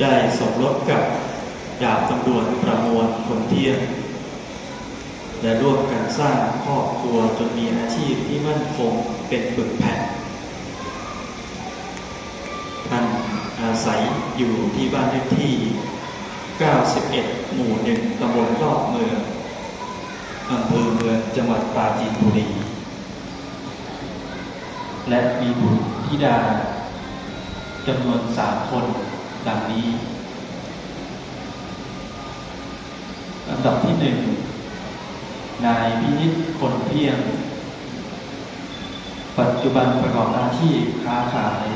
ได้สมรสกับดาบตำรวจประมวลคนเที่ยงและร่วมกันสร้างครอบครัวจนมีอาชีพที่มั่นคงเป็นปึกแผ่นท่านอาศัยอยู่ที่บ้านเลขที่ 91 หมู่หนึ่งตำบลรอบเมืองอำเภอเมืองจังหวัดปราจีนบุรี และมีบุตรธิดาจำนวนสามคน ดังนี้ลำดับที่หนึ่งนายพินิจคนเพียง ปัจจุบันประกอบอาชีพค้าขาย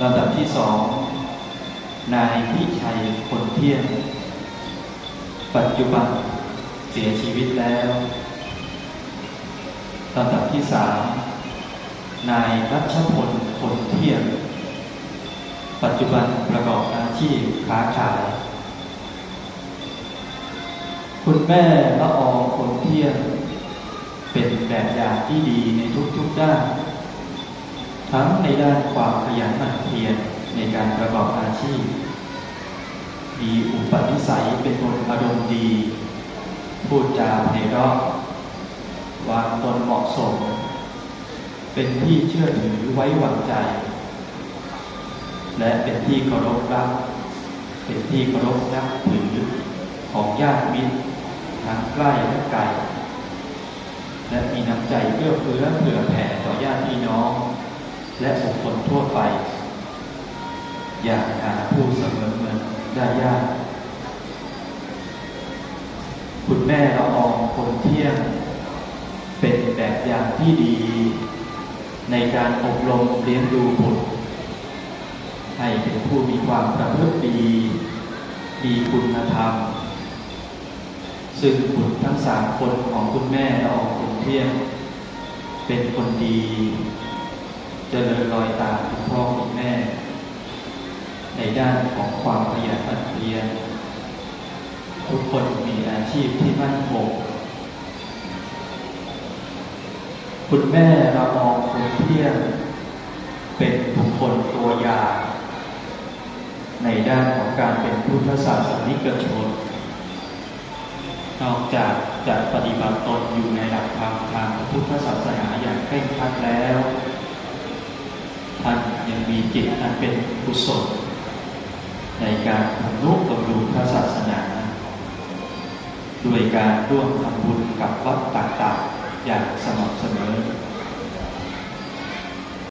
ลำดับที่สองนายพิชัยคนเที่ยง ปัจจุบันเสียชีวิตแล้วลำดับที่สามนายรัชพลคนเที่ยง ปัจจุบันประกอบอาชีพค้าขาย คุณแม่ละอองคนเที่ยงเป็นแบบอย่างที่ดีในทุกๆด้าน ทั้งในด้านความขยันหมั่นเพียรในการประกอบอาชีพ มีอุปนิสัยเป็นคนอารมณ์ดี พูดจาไพเราะวางตนเหมาะสม เป็นที่เชื่อถือไว้วางใจ และเป็นที่เคารพรัก เป็นที่เคารพนับถือของญาติมิตรทั้งใกล้และไกล และมีน้ำใจเอื้อเฟื้อเผื่อแผ่ต่อญาติพี่น้อง และบุคคลทั่วไป อยากหาผู้เสมอเหมือนได้ยาก คุณแม่ละอองคนเที่ยง เป็นแบบอย่างที่ดี ในการอบรมเลี้ยงดูบุตร ให้เป็นผู้มีความประพฤติดี มีคุณธรรม ซึ่งบุตรทั้งสามคนของคุณแม่ละอองคนเทียงเป็นคนดีเจริญรอยตามคุณพ่อคุณแม่ ในด้านของความขยันหมั่นเพียรทุกคนมีอาชีพที่มั่นคงคุณแม่ละอองคนเทียงเป็นบุคคลตัวอย ในด้านของการเป็นพุทธศาสนิกชน นอกจากจะปฏิบัติตนอยู่ในหลักธรรมทางพระพุทธศาสนาอย่างเคร่งครัดแล้วท่านยังมีจิตอันเป็นกุศลในการทำนุบำรุงพระศาสนา ด้วยการร่วมทำบุญกับวัดต่างๆ อย่างสม่ำเสมอ